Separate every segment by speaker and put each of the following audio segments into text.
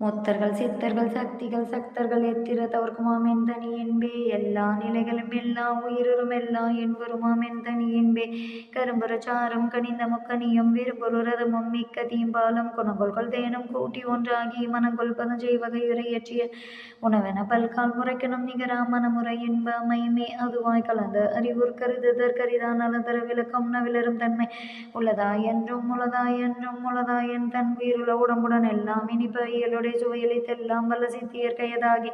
Speaker 1: முத்தர்கள் சித்தர்கள் சக்திகள் சக்தர்கள் எத்திர தவர்க்குமாம் எந்தனி என்பே. எல்லா நிலைகளும் எல்லா உயிரும் எல்லா என்பருமாம் எந்தனி என்பே. கரும்புற சாரம் கனிந்த முக்கனியும் விரும்புரு ரதமும் மிக்க தீம்பாலும் குணங்கொள்கள் தேனும் கூட்டி ஒன்றாகி மனங்கொள் பதம் செய்வகையுரையற்றிய உணவென பல்கால் முறைக்கணும் நிகரா மனமுறை என்ப மயமே அதுவாய் கலந்த அறிவுர் கருதுதற்கரிதான் அலதர விளக்கம் நவிலரும் தன்மை. உள்ளதாய் என்றும் உளதாய் என்றும் உளதாய் என் தன் உயிருள்ள உடம்புடன் எல்லாம் இனிப்ப இயலுடைய சுவையளித்தெல்லாம் வல்ல சித்தியற்கையதாகி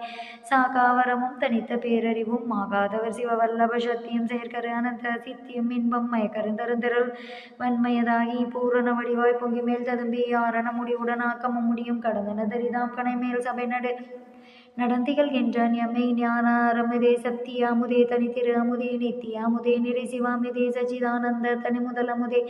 Speaker 1: சாகாவரமும் தனித்த பேரறிவும் ஆகாதவர் சிவவல்லப சக்தியும் செயற்கரு அனந்த சித்தியும் இன்பம் மயக்கருந்தருந்திரல் வன்மையதாகி பூரண வடிவாய் பொங்கி மேல் ததும்பி ஆரண முடிவுடன் ஆக்கமும் முடியும். கடந்தன தரிதாம் கனை மேல் சபை நடு நடந்திகள் என்றான் எம்மை ஞான அமுதே சக்தி அமுதே தனித்திரு அமுதே நித்திய அமுதே நிறை சிவாமுதே சச்சிதானந்த தனி முதல் அமுதே.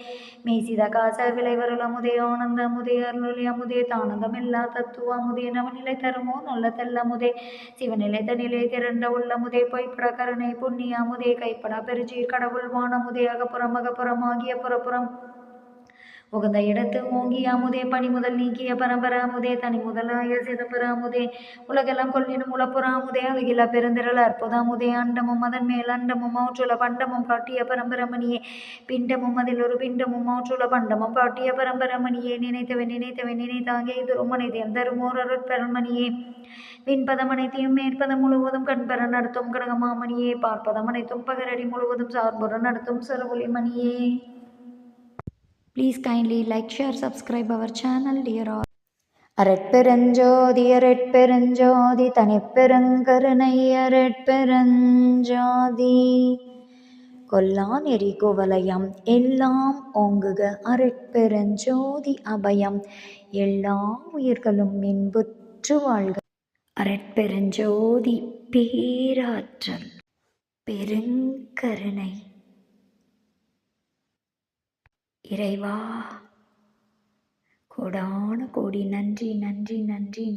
Speaker 1: மேசித காச விளைவருள் அமுதே ஆனந்த அமுதே அருளொலி அமுதே தானந்தம் எல்லா தத்துவ அமுதே நவநிலை தருமோ நல்ல தெல்லமுதே சிவநிலை தனிலை திரண்ட உள்ளமுதே பொய்ப்பட கருணை புண்ணிய அமுதே. கைப்பட பெருஜீர் கடவுள் வானமுதே அகப்புறம் அகப்புறம் ஆகிய புறப்புறம். உகந்த இடத்து ஓங்கி அமுதே பனி முதல் நீக்கிய பரம்பராமுதே தனி முதலாய சிதம்பர அமுதே உலகெல்லாம் கொள்ளினும் உளப்புற அமுதே அழகில பெருந்திரள் அற்புத அமுதே அண்டமும் அதன் மேல் அண்டமும் மாற்றுல பண்டமும் காட்டிய பரம்பரமணியே. பிண்டமும் அதில் ஒரு பிண்டமும் மாற்றுல பண்டமும் காட்டிய பரம்பரமணியே. நினைத்தவன் நினைத்தவன் நினைத்தாங்கே இது ரொம்ப நிதியம் தருமோர் அருட்பெருமணியே. விண்பதம் அனைத்தையும் மேற்பதம் முழுவதும் கண்பெற நடத்தும் கடகமாமணியே. பார்ப்பதம் அனைத்தும் பகரடி முழுவதும் சார்புற நடத்தும் சரவொலி மணியே Please kindly like, share, subscribe our channel, dear all. அரட்பெருஞ்சோதி அரட்பெருஞ்சோதி தனிப்பெருங்கருணை அரட்பெருஞ்சோதி. கொல்லா நெறி குவலயம் எல்லாம் ஓங்குக அரட்பெருஞ்சோதி அபயம். எல்லா உயிர்களும் இன்புற்று வாழ்க. அரட்பெருஞ்சோதி பேராற்றல் பெருங்கருணை. இறைவா. கோடான கோடி. நன்றி நன்றி நன்றி.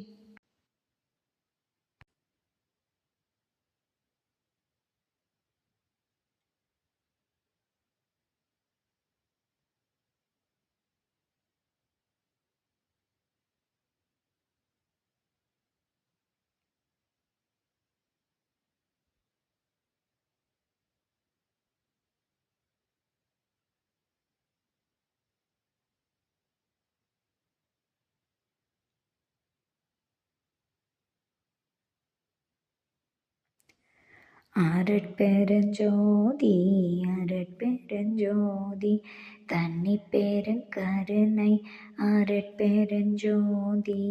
Speaker 1: அரட்பெருஞ்சோதி அரட்பெருஞ்சோதி தன்னி பெருங்கருணை அரட்பெருஞ்சோதி.